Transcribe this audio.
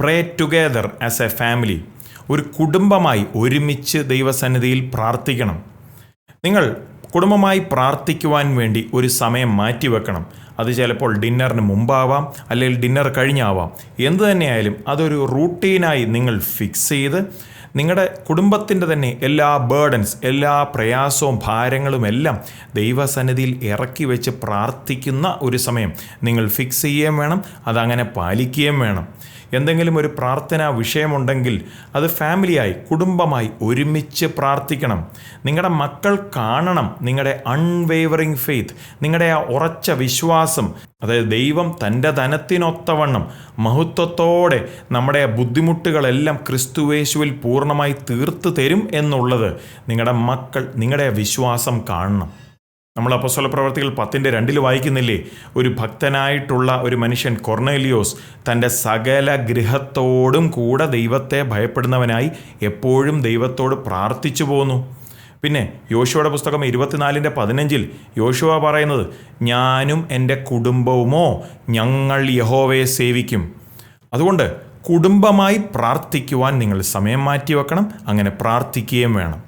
Pray together as a family ഒരു കുടുംബമായി ഒരുമിച്ച് ദൈവസന്നിധിയിൽ പ്രാർത്ഥിക്കണം. നിങ്ങൾ കുടുംബമായി പ്രാർത്ഥിക്കുവാൻ വേണ്ടി ഒരു സമയം മാറ്റിവെക്കണം. അത് ചിലപ്പോൾ ഡിന്നറിന് മുമ്പാവാം അല്ലെങ്കിൽ ഡിന്നർ കഴിഞ്ഞാവാം. എന്തു തന്നെയായാലും അതൊരു റൂട്ടീനായി നിങ്ങൾ ഫിക്സ് ചെയ്ത് നിങ്ങളുടെ കുടുംബത്തിന്റെ തന്നെ എല്ലാ ബേർഡൻസ് എല്ലാ പ്രയാസവും ഭാരങ്ങളും എല്ലാം ദൈവസന്നിധിയിൽ ഇറക്കി വെച്ച് പ്രാർത്ഥിക്കുന്ന ഒരു സമയം നിങ്ങൾ ഫിക്സ് ചെയ്യുകയും വേണം അതങ്ങനെ പാലിക്കുകയും വേണം. എന്തെങ്കിലും ഒരു പ്രാർത്ഥനാ വിഷയമുണ്ടെങ്കിൽ അത് ഫാമിലിയായി കുടുംബമായി ഒരുമിച്ച് പ്രാർത്ഥിക്കണം. നിങ്ങളുടെ മക്കൾ കാണണം നിങ്ങളുടെ അൺവേവറിങ് ഫെയ്ത്ത് നിങ്ങളുടെ ആ ഉറച്ച വിശ്വാസം അതായത് ദൈവം തന്റെ ധനത്തിനൊത്തവണ്ണം മഹത്വത്തോടെ നമ്മുടെ ബുദ്ധിമുട്ടുകളെല്ലാം ക്രിസ്തുവേശുവിൽ പൂർണമായി തീർത്തു തരും എന്നുള്ളത് നിങ്ങളുടെ മക്കൾ നിങ്ങളുടെ വിശ്വാസം കാണണം. നമ്മൾ അപ്പസ്വല പ്രവർത്തികൾ പത്തിന്റെ രണ്ടിൽ വായിക്കുന്നില്ലേ? ഒരു ഭക്തനായിട്ടുള്ള ഒരു മനുഷ്യൻ കൊർണേലിയോസ് തന്റെ സകല ഗൃഹത്തോടും കൂടെ ദൈവത്തെ ഭയപ്പെടുന്നവനായി എപ്പോഴും ദൈവത്തോട് പ്രാർത്ഥിച്ചു പോന്നു. പിന്നെ യോശുവയുടെ പുസ്തകം ഇരുപത്തിനാലിന്റെ പതിനഞ്ചിൽ യോശുവ പറയുന്നത് ഞാനും എന്റെ കുടുംബവുമോ ഞങ്ങൾ യഹോവയെ സേവിക്കും. അതുകൊണ്ട് കുടുംബമായി പ്രാർത്ഥിക്കുവാൻ നിങ്ങൾ സമയം മാറ്റി വെക്കണം അങ്ങനെ പ്രാർത്ഥിക്കുകയും വേണം.